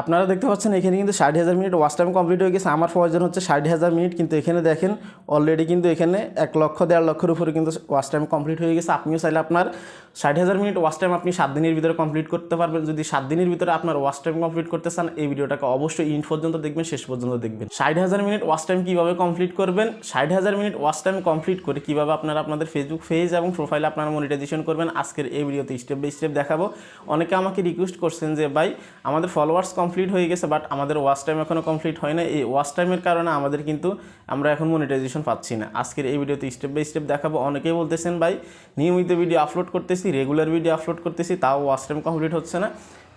আপনারা দেখতে পাচ্ছেন, এখানে কিন্তু ষাট হাজার মিনিট ওয়াচ টাইম কমপ্লিট হয়ে গেছে। আমার প্রয়োজন হচ্ছে ষাট হাজার মিনিট, কিন্তু এখানে দেখেন অলরেডি কিন্তু এখানে এক লক্ষ, দেড় লক্ষের উপরে কিন্তু ওয়াচ টাইম কমপ্লিট হয়ে গেছে। আপনিও চাইলে আপনার ষাট হাজার মিনিট ওয়াচ টাইম আপনি সাত দিনের ভিতরে কমপ্লিট করতে পারবেন। যদি সাত দিনের ভিতরে আপনার ওয়াচ টাইম কমপ্লিট করতে চান, এই ভিডিওটাকে অবশ্যই ইন পর্যন্ত দেখবেন, শেষ পর্যন্ত দেখবেন। ষাট হাজার মিনিট ওয়াচ টাইম কীভাবে কমপ্লিট করবেন? ষাট হাজার মিনিট ওয়াচ টাইম কমপ্লিট করে কীভাবে আপনারা আপনাদের ফেসবুক পেজ এবং প্রোফাইলে আপনারা মনিটাইজেশন করবেন, আজকের এই ভিডিওতে স্টেপ বাই স্টেপ দেখাবো। অনেকে আমাকে রিকোয়েস্ট করছেন যে, ভাই, আমাদের ফলোয়ার্স কমপ্লিট হয়ে গেছে বাট আমাদের ওয়াচ টাইম এখনও কমপ্লিট হয় না এই ওয়াচ টাইমের কারণে আমাদের কিন্তু আমরা এখন মনিটাইজেশন পাচ্ছি না। আজকের এই ভিডিওতে স্টেপ বাই স্টেপ দেখাবো। অনেকেই বলতেছেন, ভাই, নিয়মিত ভিডিও আপলোড করতেছি রেগুলার ভিডিও আপলোড করতেছি, তাও ওয়াচ টাইম কমপ্লিট হচ্ছে না।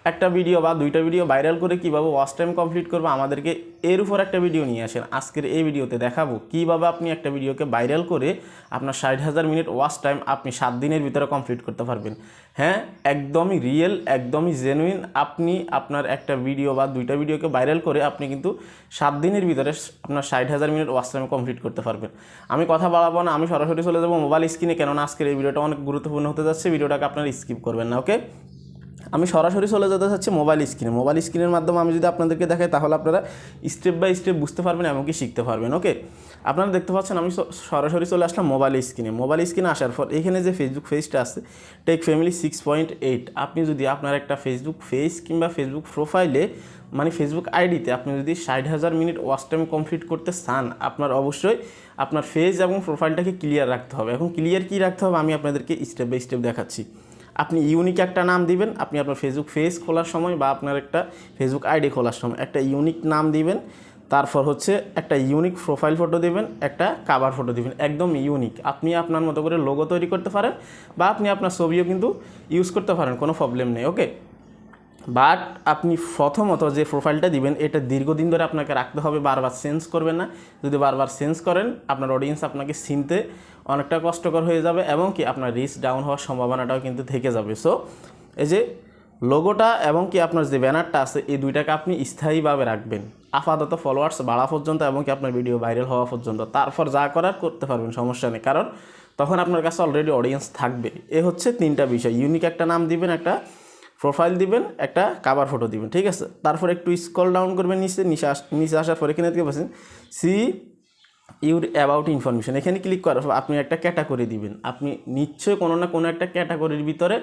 একটা ভিডিও বা দুইটা ভিডিও ভাইরাল করে কীভাবে ওয়াচ টাইম কমপ্লিট করব আমাদেরকে এর উপর একটা ভিডিও নিয়ে আসেন। আজকের এই ভিডিওতে দেখাবো কীভাবে আপনি একটা ভিডিওকে ভাইরাল করে আপনার ষাট হাজার মিনিট ওয়াচ টাইম আপনি সাত দিনের ভিতরে কমপ্লিট করতে পারবেন। হ্যাঁ একদমই রিয়েল একদমই জেনুইন আপনি আপনার একটা ভিডিও বা দুইটা ভিডিওকে ভাইরাল করে আপনি কিন্তু সাত দিনের ভিতরে আপনার ষাট হাজার মিনিট ওয়াচ টাইম কমপ্লিট করতে পারবেন। আমি কথা বাড়াবো না, আমি সরাসরি চলে যাব মোবাইল স্ক্রিনে কেননা আজকের এই ভিডিওটা অনেক গুরুত্বপূর্ণ হতে যাচ্ছে ভিডিওটাকে আপনারা স্কিপ করবেন না ওকে আমি সরাসরি চলে যেতে চাচ্ছি মোবাইল স্ক্রিনে মোবাইল স্ক্রিনের মাধ্যমে আমি যদি আপনাদেরকে দেখাই, তাহলে আপনারা স্টেপ বাই স্টেপ বুঝতে পারবেন এমনকি শিখতে পারবেন ওকে আপনারা দেখতে পাচ্ছেন আমি সরাসরি চলে আসলাম মোবাইল স্ক্রিনে মোবাইল স্ক্রিনে আসার পর এখানে যে ফেসবুক পেজটা আছে tech family six point eight আপনি যদি আপনার একটা ফেসবুক পেজ কিংবা ফেসবুক প্রোফাইলে মানে ফেসবুক আইডিতে আপনি যদি ষাট হাজার মিনিট ওয়াচ টাইম কমপ্লিট করতে চান, আপনার অবশ্যই আপনার ফেজ এবং প্রোফাইলটাকে ক্লিয়ার রাখতে হবে। এখন ক্লিয়ার কী রাখতে হবে? আমি আপনাদেরকে স্টেপ বাই স্টেপ দেখাচ্ছি। আপনি ইউনিক একটা নাম দিবেন, আপনি আপনার ফেসবুক ফেস খোলার সময় বা আপনার একটা ফেসবুক আইডি খোলার সময় একটা ইউনিক নাম দিবেন, তারপর হচ্ছে একটা ইউনিক প্রোফাইল ফটো দিবেন, একটা কাভার ফটো দিবেন, একদম ইউনিক আপনি আপনার মতো করে লোগো তৈরি করতে পারেন বা আপনি আপনার ছবিও কিন্তু ইউজ করতে পারেন, কোনো প্রবলেম নেই ওকে বাট আপনি প্রথমত যে প্রোফাইলটা দিবেন, এটা দীর্ঘদিন ধরে আপনাকে রাখতে হবে, বারবার চেঞ্জ করবেন না। যদি বারবার চেঞ্জ করেন, আপনার অডিয়েন্স আপনাকে চিনতে অনেকটা কষ্টকর হয়ে যাবে এবং কি আপনার রিচ ডাউন হওয়ার সম্ভাবনাটাও কিন্তু থেকে যাবে। সো এই যে লোগোটা এবং কি আপনার যে ব্যানারটা আছে, এই দুইটাকে আপনি স্থায়ীভাবে রাখবেন। আপাতত ফলোয়ার্স বাড়া পর্যন্ত এবং কি আপনার ভিডিও ভাইরাল হওয়া পর্যন্ত। তারপর যা করার করতে পারবেন, সমস্যা নেই। কারণ তখন আপনার কাছে অলরেডি অডিয়েন্স থাকবে। এ হচ্ছে তিনটা বিষয়। ইউনিক একটা নাম দিবেন, একটা প্রোফাইল দিবেন, একটা কাভার ফটো দিবেন, ঠিক আছে? তারপর একটু স্কল ডাউন করবেন, নিচে নিচে আস, নিচে আসার পর এখানে দেখতে পাচ্ছেন সি ইউর অ্যাবাউট ইনফরমেশন এখানে ক্লিক করার পর আপনি একটা ক্যাটাগরি দিবেন। আপনি নিশ্চয়ই কোনো না কোনো একটা ক্যাটাগরির ভিতরে,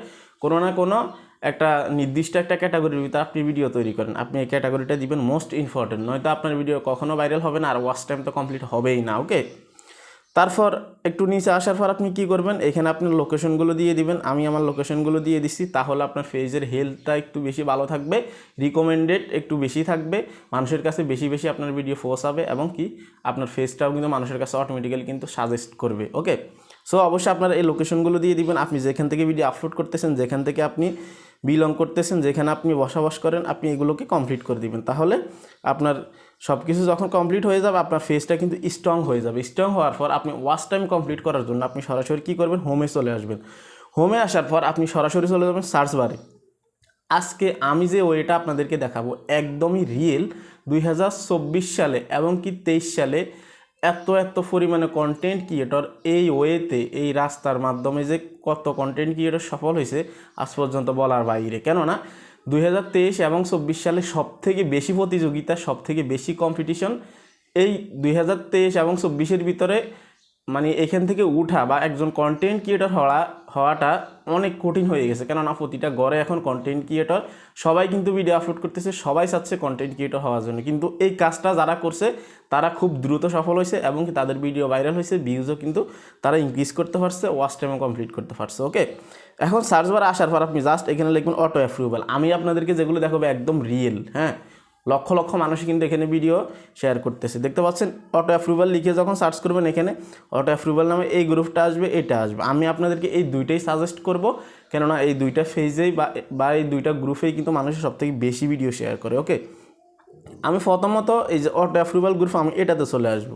কোনো না কোনো একটা নির্দিষ্ট একটা ক্যাটাগরির ভিতরে আপনি ভিডিও তৈরি করেন। আপনি এই ক্যাটাগরিটা দিবেন মোস্ট ইম্পর্টেন্ট নয়তো আপনার ভিডিও কখনো ভাইরাল হবে না, আর ওয়াচ টাইম তো কমপ্লিট হবেই না ওকে তারপর একটু নিচে আসার পর আপনি কি করবেন? এখানে আপনার লোকেশনগুলো দিয়ে দিবেন। আমি আমার লোকেশনগুলো দিয়ে দিচ্ছি। তাহলে আপনার ফেজের হেলথটা একটু বেশি ভালো থাকবে। রিকমেন্ডেড একটু বেশি থাকবে। মানুষের কাছে বেশি বেশি আপনার ভিডিও পৌঁছাবে এবং কি? আপনার ফেজটাও কিন্তু মানুষের কাছে অটোমেটিক্যালি কিন্তু সাজেস্ট করবে। ওকে সো অবশ্যই আপনার এই লোকেশনগুলো দিয়ে দিবেন। আপনি যেখান থেকে ভিডিও আপলোড করতেছেন, যেখান থেকে আপনি বিলং করতেছেন, যেখানে আপনি বসবাস করেন, আপনি এগুলোকে কমপ্লিট করে দিবেন। তাহলে আপনার সব কিছু যখন কমপ্লিট হয়ে যাবে, আপনার ফেসটা কিন্তু স্ট্রং হয়ে যাবে। স্ট্রং হওয়ার পর আপনি ওয়াচ টাইম কমপ্লিট করার জন্য আপনি সরাসরি কী করবেন? হোমে চলে আসবেন। হোমে আসার পর আপনি সরাসরি চলে যাবেন সার্চ বারে আজকে আমি যে ওয়েটা আপনাদেরকে দেখাবো, একদমই রিয়েল দুই হাজার চব্বিশ সালে এবং কি তেইশ সালে এত এত পরিমাণে কন্টেন্ট ক্রিয়েটর এই ওয়েতে এই রাস্তার মাধ্যমে যে কত কন্টেন্ট ক্রিয়েটর সফল হয়েছে, আজ পর্যন্ত বলার বাইরে। কেননা, দুই হাজার তেইশ এবং চব্বিশ সালে সব থেকে বেশি প্রতিযোগিতা সব থেকে বেশি কম্পিটিশন এই দুই হাজার তেইশ এবং চব্বিশের ভিতরে মানে এখান থেকে উঠা বা একজন কন্টেন্ট ক্রিয়েটর হওয়া, হওয়াটা অনেক কঠিন হয়ে গেছে। কেননা প্রতিটা ঘরে এখন কন্টেন্ট ক্রিয়েটর সবাই কিন্তু ভিডিও আপলোড করতেছে, সবাই চাচ্ছে কন্টেন্ট ক্রিয়েটর হওয়ার জন্য। কিন্তু এই কাজটা যারা করছে, তারা খুব দ্রুত সফল হয়েছে এবং তাদের ভিডিও ভাইরাল হয়েছে ভিউজও কিন্তু তারা ইনক্রিজ করতে পারছে ওয়াচ টাইমও কমপ্লিট করতে পারছে ওকে এখন সার্চ বারে আসার পর আপনি জাস্ট এখানে লিখবেন অটো অ্যাপ্রুভাল আমি আপনাদেরকে যেগুলো দেখাবো একদম রিয়েল হ্যাঁ? লক্ষ লক্ষ মানুষ কিন্তু এখানে ভিডিও শেয়ার করতেছে। দেখতে পাচ্ছেন অটো অ্যাপ্রুভাল লিখে যখন সার্চ করবেন এখানে অটো অ্যাপ্রুভাল নামে এই গ্রুপটা আসবে, এটা আসবে। আমি আপনাদেরকে এই দুইটাই সাজেস্ট করব, কেননা এই দুইটা ফেজেই বা এই দুইটা গ্রুপেই কিন্তু মানুষের সবথেকে বেশি ভিডিও শেয়ার করে ওকে আমি প্রথমত এই যে অটো অ্যাপ্রুভাল গ্রুপ আমি এটাতে চলে আসব।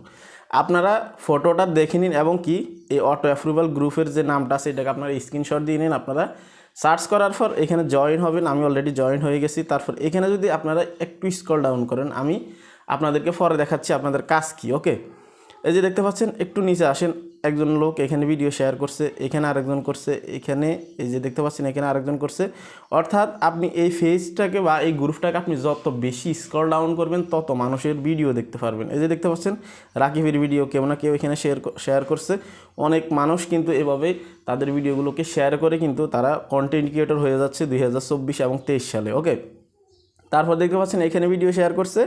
আপনারা ফটোটা দেখে নিন এবং কি এই অটো অ্যাপ্রুভাল গ্রুপের যে নামটা আছে, এটাকে আপনারা স্ক্রিনশট দিয়ে নিন, আপনারা সার্চ করার পর এখানে জয়েন হবেন, আমি অলরেডি জয়েন হয়ে গেছি। তারপর এখানে যদি আপনারা একটু স্কল ডাউন করেন, আমি আপনাদেরকে পরে দেখাচ্ছি আপনাদের কাজ কি ওকে এই যে দেখতে পাচ্ছেন, একটু নিচে আসেন। একজন লোক এখানে ভিডিও শেয়ার করছে, এখানে আরেকজন করছে, এখানে এই যে দেখতে পাচ্ছেন, এখানে আরেকজন করছে। অর্থাৎ আপনি এই ফেজটাকে বা এই গ্রুপটাকে আপনি যত বেশি স্কল ডাউন করবেন, তত মানুষের ভিডিও দেখতে পারবেন। এই যে দেখতে পাচ্ছেন, রাকিবের ভিডিও কেউ না কেউ এখানে শেয়ার শেয়ার করছে। অনেক মানুষ কিন্তু এভাবে তাদের ভিডিওগুলোকে শেয়ার করে কিন্তু তারা কন্টেন্ট ক্রিয়েটর হয়ে যাচ্ছে দুই হাজার চব্বিশ এবং তেইশ সালে ওকে তারপর দেখতে পাচ্ছেন এখানে ভিডিও শেয়ার করছে,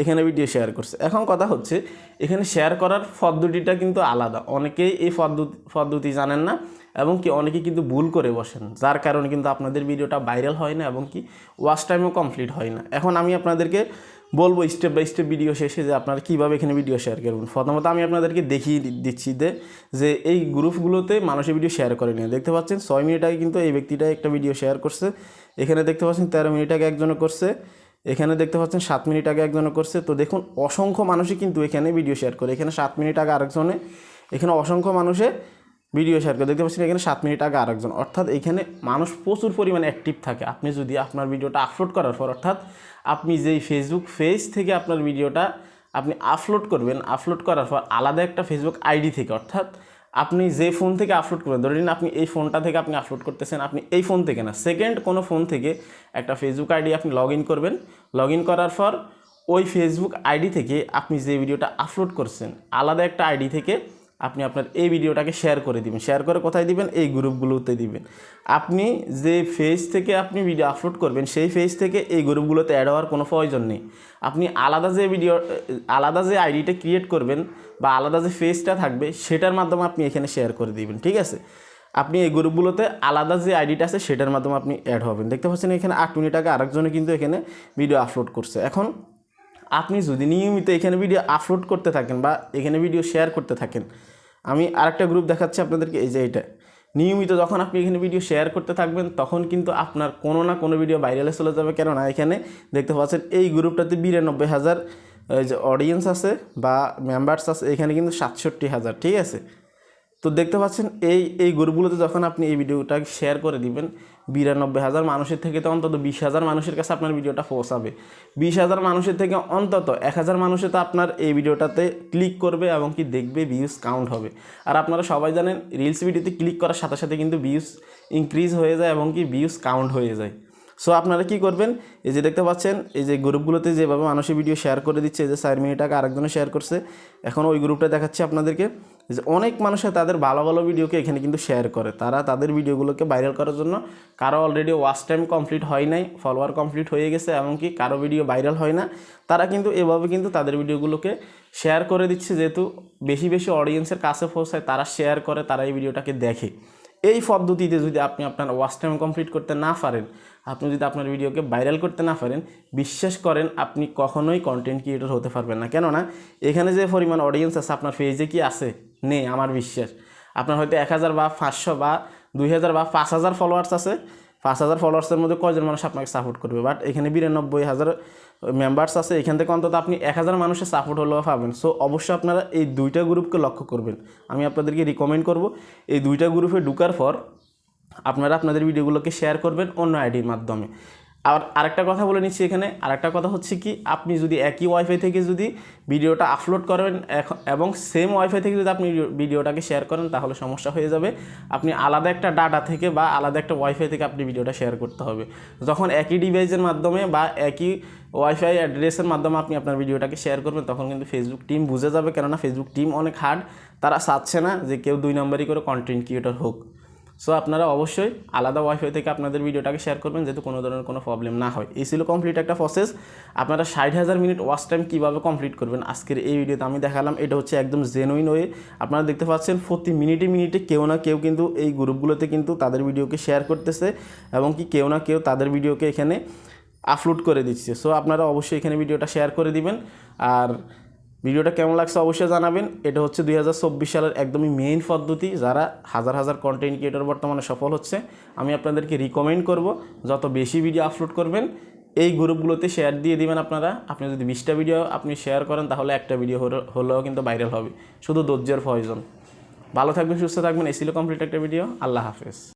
এখানে ভিডিও শেয়ার করছে। এখন কথা হচ্ছে, এখানে শেয়ার করার পদ্ধতিটা কিন্তু আলাদা। অনেকেই এই পদ্ধতি পদ্ধতি জানেন না এবং কি অনেকে কিন্তু ভুল করে বসেন, যার কারণে কিন্তু আপনাদের ভিডিওটা ভাইরাল হয় না এবং কি ওয়াচ টাইমও কমপ্লিট হয় না। এখন আমি আপনাদেরকে বলব স্টেপ বাই স্টেপ ভিডিও শেষে যে আপনারা কীভাবে এখানে ভিডিও শেয়ার করবেন। প্রথমত আমি আপনাদেরকে দেখিয়ে দিচ্ছি যে এই গ্রুপগুলোতে মানুষের ভিডিও শেয়ার করে নিয়ে। দেখতে পাচ্ছেন, ছয় মিনিট আগে কিন্তু এই ব্যক্তিটা একটা ভিডিও শেয়ার করছে। এখানে দেখতে পাচ্ছেন, তেরো মিনিট আগে একজনে করছে। এখানে দেখতে পাচ্ছেন, সাত মিনিট আগে একজনে করছে। তো দেখুন, অসংখ্য মানুষই কিন্তু এখানে ভিডিও শেয়ার করে। এখানে সাত মিনিট আগে আরেকজনে, এখানে অসংখ্য মানুষে ভিডিও শেয়ার করে। দেখতে পাচ্ছেন, এখানে সাত মিনিট আগে আরেকজন। অর্থাৎ এখানে মানুষ প্রচুর পরিমাণে অ্যাক্টিভ থাকে। আপনি যদি আপনার ভিডিওটা আপলোড করার পর, অর্থাৎ আপনি যেই ফেসবুক পেজ থেকে আপনার ভিডিওটা আপনি আপলোড করবেন আপলোড করার পর আলাদা একটা ফেসবুক আইডি থেকে, অর্থাৎ আপনি যে ফোন থেকে আপলোড করবেন, ধরে আপনি এই ফোনটা থেকে আপনি আপলোড করতেছেন, আপনি এই ফোন থেকে না সেকেন্ড কোনো ফোন থেকে একটা ফেসবুক আইডি আপনি লগ করবেন লগ করার পর ওই ফেসবুক আইডি থেকে আপনি যে ভিডিওটা আপলোড করছেন, আলাদা একটা আইডি থেকে আপনি আপনার এই ভিডিওটাকে শেয়ার করে দিবেন। শেয়ার করে কোথায় দিবেন? এই গ্রুপগুলোতে দিবেন। আপনি যে ফেজ থেকে আপনি ভিডিও আপলোড করবেন, সেই ফেজ থেকে এই গ্রুপগুলোতে অ্যাড হওয়ার কোনো প্রয়োজন নেই। আপনি আলাদা যে ভিডিও আলাদা যে আইডিটা ক্রিয়েট করবেন বা আলাদা যে ফেজটা থাকবে, সেটার মাধ্যমে আপনি এখানে শেয়ার করে দিবেন, ঠিক আছে? আপনি এই গ্রুপগুলোতে আলাদা যে আইডিটা আছে, সেটার মাধ্যমে আপনি অ্যাড হবেন। দেখতে পাচ্ছেন এখানে আট মিনিট আগে আরেকজনে কিন্তু এখানে ভিডিও আপলোড করছে। এখন আপনি যদি নিয়মিত এখানে ভিডিও আপলোড করতে থাকেন বা এখানে ভিডিও শেয়ার করতে থাকেন আমি আরেকটা গ্রুপ দেখাচ্ছি আপনাদেরকে, এই যে এটা। নিয়মিত যখন আপনি এখানে ভিডিও শেয়ার করতে থাকবেন, তখন কিন্তু আপনার কোনো না কোনো ভিডিও ভাইরালে চলে যাবে। কেননা এখানে দেখতে পাচ্ছেন, এই গ্রুপটাতে বিরানব্বই হাজার, এই যে অডিয়েন্স আছে বা মেম্বার্স আছে, এখানে কিন্তু সাতষট্টি হাজার, ঠিক আছে? তো দেখতে পাচ্ছেন, এই এই গ্রুপগুলোতে যখন আপনি এই ভিডিওটা শেয়ার করে দিবেন, বিরানব্বই হাজার মানুষের থেকে তো অন্তত বিশ হাজার মানুষের কাছে আপনার ভিডিওটা পৌঁছাবে। বিশ হাজার মানুষের থেকে অন্তত এক হাজার মানুষে তো আপনার এই ভিডিওটাতে ক্লিক করবে এবং কি দেখবে ভিউজ কাউন্ট হবে। আর আপনারা সবাই জানেন রিলস ভিডিওতে ক্লিক করার সাথে সাথে কিন্তু ভিউজ ইনক্রিজ হয়ে যায় এবং কি ভিউজ কাউন্ট হয়ে যায়। সো আপনারা কি করবেন, এই যে দেখতে পাচ্ছেন, এই যে গ্রুপগুলোতে যেভাবে মানুষের ভিডিও শেয়ার করে দিচ্ছে, এই যে চার মিনিট আগে আরেকজনে শেয়ার করছে, এখন ওই গ্রুপটা দেখাচ্ছি আপনাদেরকে। যে অনেক মানুষে তাদের ভালো ভালো ভিডিওকে এখানে কিন্তু শেয়ার করে। তারা তাদের ভিডিওগুলোকে ভাইরাল করার জন্য কারও অলরেডি ওয়াচ টাইম কমপ্লিট হয় নাই ফলোয়ার কমপ্লিট হয়ে গেছে, এমনকি কারও ভিডিও ভাইরাল হয় না। তারা কিন্তু এভাবে কিন্তু তাদের ভিডিওগুলোকে শেয়ার করে দিচ্ছে, যেহেতু বেশি বেশি অডিয়েন্সের কাছে পৌঁছায়, তারা শেয়ার করে, তারা এই ভিডিওটাকে দেখে। এই পদ্ধতিতে যদি আপনি আপনার ওয়াচ টাইম কমপ্লিট করতে না পারেন, আপনি যদি আপনার ভিডিওকে ভাইরাল করতে না পারেন, বিশ্বাস করেন আপনি কখনোই কন্টেন্ট ক্রিয়েটর হতে পারবেন না। কেননা, এখানে যে পরিমাণ অডিয়েন্স আছে, আপনার পেজে কি আছে? নেই, আমার বিশ্বাস। আপনার হয়তো এক হাজার বা পাঁচশো বা দুই হাজার বা পাঁচ হাজার ফলোয়ার্স আছে পাঁচ হাজার ফলোয়ার্সের মধ্যে কয়জন মানুষ আপনাকে সাপোর্ট করবে? বাট এখানে বিরানব্বই হাজার মেম্বার্স আছে। এখান থেকে অন্তত আপনি এক হাজার মানুষের সাপোর্ট হলেও পাবেন। সো অবশ্যই আপনারা এই দুইটা গ্রুপকে লক্ষ্য করবেন। আমি আপনাদেরকে রিকমেন্ড করব, এই দুইটা গ্রুপে ঢুকার পর আপনারা আপনাদের ভিডিওগুলোকে শেয়ার করবেন অন্য আইডির মাধ্যমে। আর আরেকটা কথা বলে নিচ্ছি এখানে। আরেকটা কথা হচ্ছে কি, আপনি যদি একই ওয়াইফাই থেকে যদি ভিডিওটা আপলোড করেন এবং সেম ওয়াইফাই থেকে যদি আপনি ভিডিওটাকে শেয়ার করেন, তাহলে সমস্যা হয়ে যাবে। আপনি আলাদা একটা ডাটা থেকে বা আলাদা একটা ওয়াইফাই থেকে আপনি ভিডিওটা শেয়ার করতে হবে। যখন একই ডিভাইসের মাধ্যমে বা একই ওয়াইফাই অ্যাড্রেসের মাধ্যমে আপনি আপনার ভিডিওটাকে শেয়ার করবেন, তখন কিন্তু ফেসবুক টিম বুঝে যাবে। কেননা ফেসবুক টিম অনেক হার্ড তারা চাচ্ছে না যে কেউ দুই নম্বরই করে কন্টেন্ট ক্রিয়েটর হোক। সো আপনারা অবশ্যই আলাদা ওয়াইফাই থেকে আপনাদের ভিডিওটাকে শেয়ার করবেন, যেহেতু কোনো ধরনের কোনো প্রবলেম না হয়। এই ছিল কমপ্লিট একটা প্রসেস আপনারা ষাট হাজার মিনিট ওয়াচ টাইম কীভাবে কমপ্লিট করবেন আজকের এই ভিডিওতে আমি দেখালাম। এটা হচ্ছে একদম জেনুইন ওয়ে আপনারা দেখতে পাচ্ছেন প্রতি মিনিটে মিনিটে কেউ না কেউ কিন্তু এই গ্রুপগুলোতে কিন্তু তাদের ভিডিওকে শেয়ার করতেছে এবং কি কেউ না কেউ তাদের ভিডিওকে এখানে আপলোড করে দিচ্ছে। সো আপনারা অবশ্যই এখানে ভিডিওটা শেয়ার করে দিবেন। আর ভিডিওটা কেমন লাগছে অবশ্যই জানাবেন। এটা হচ্ছে দুই হাজার চব্বিশ সালের একদমই মেইন পদ্ধতি, যারা হাজার হাজার কন্টেন্ট ক্রিয়েটর বর্তমানে সফল হচ্ছে। আমি আপনাদেরকে রিকমেন্ড করব, যত বেশি ভিডিও আপলোড করবেন, এই গ্রুপগুলোতে শেয়ার দিয়ে দিবেন আপনারা। আপনি যদি বিশটা ভিডিও আপনি শেয়ার করেন, তাহলে একটা ভিডিও হলেও কিন্তু ভাইরাল হবে। শুধু ধৈর্যের প্রয়োজন। ভালো থাকবেন, সুস্থ থাকবেন। এই ছিল কমপ্লিট একটা ভিডিও আল্লাহ হাফেজ।